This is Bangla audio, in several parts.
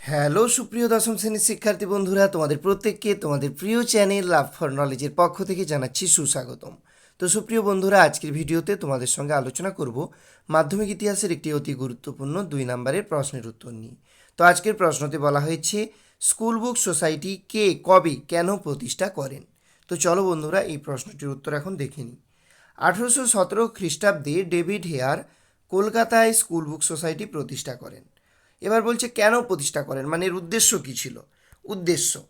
হ্যালো সুপ্রিয় দশম শ্রেণির শিক্ষার্থী বন্ধুরা, তোমাদের প্রত্যেককে তোমাদের প্রিয় চ্যানেল লাভ ফর নলেজের পক্ষ থেকে জানাচ্ছি সুস্বাগতম। তো সুপ্রিয় বন্ধুরা, আজকের ভিডিওতে তোমাদের সঙ্গে আলোচনা করব মাধ্যমিক ইতিহাসের একটি অতি গুরুত্বপূর্ণ দুই নম্বরের প্রশ্নের উত্তর নিয়ে। তো আজকের প্রশ্নতে বলা হয়েছে স্কুল বুক সোসাইটি কে কবে কেন প্রতিষ্ঠা করেন? তো চলো বন্ধুরা, এই প্রশ্নটির উত্তর এখন দেখে নিই। আঠেরোশো সতেরো খ্রিস্টাব্দে ডেভিড হেয়ার কলকাতায় স্কুল বুক সোসাইটি প্রতিষ্ঠা করেন। এবার বলছে, কেন প্রতিষ্ঠা করেন? মানে এর উদ্দেশ্য কী ছিল? উদ্দেশ্য।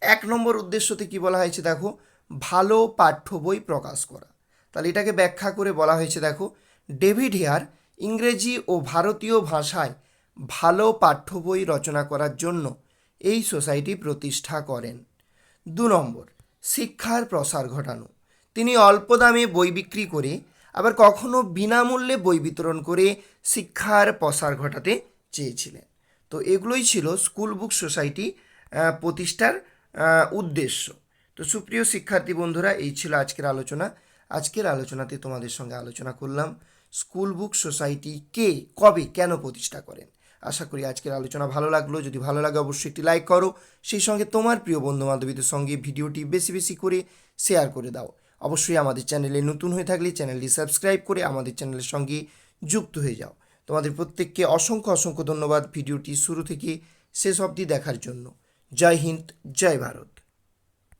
এক নম্বর উদ্দেশ্যতে কি বলা হয়েছে, দেখো, ভালো পাঠ্য বই প্রকাশ করা। তাহলে এটাকে ব্যাখ্যা করে বলা হয়েছে, দেখো, ডেভিড হেয়ার ইংরেজি ও ভারতীয় ভাষায় ভালো পাঠ্য বই রচনা করার জন্য এই সোসাইটি প্রতিষ্ঠা করেন। দু নম্বর, শিক্ষার প্রসার ঘটানো। তিনি অল্প দামে বই বিক্রি করে, আবার কখনো বিনামূল্যে বই বিতরণ করে শিক্ষার প্রসার ঘটাতে চেয়েছিলেন। তো এগুলোই ছিল স্কুল বুক সোসাইটি প্রতিষ্ঠার উদ্দেশ্য। তো সুপ্রিয় শিক্ষার্থী বন্ধুরা, এই ছিল আজকের আলোচনা। আজকের আলোচনাতে তোমাদের সঙ্গে আলোচনা করলাম, স্কুল বুক সোসাইটি কে, কবে, কেন প্রতিষ্ঠা করেন? আশা করি আজকের আলোচনা ভালো লাগল। যদি ভালো লাগে অবশ্যই একটি লাইক করো। সেই সঙ্গে তোমার প্রিয় বন্ধু বান্ধবীদের সঙ্গে ভিডিওটি বেশি বেশি করে শেয়ার করে দাও। অবশ্যই আমাদের চ্যানেলে নতুন হয়ে থাকলে চ্যানেলটি সাবস্ক্রাইব করে আমাদের চ্যানেলের সঙ্গে যুক্ত হয়ে যাও। তোমাদের প্রত্যেককে অসংখ্য অসংখ্য ধন্যবাদ ভিডিওটি শুরু থেকে শেষ অবধি দেখার জন্য। জয় হিন্দ, জয় ভারত।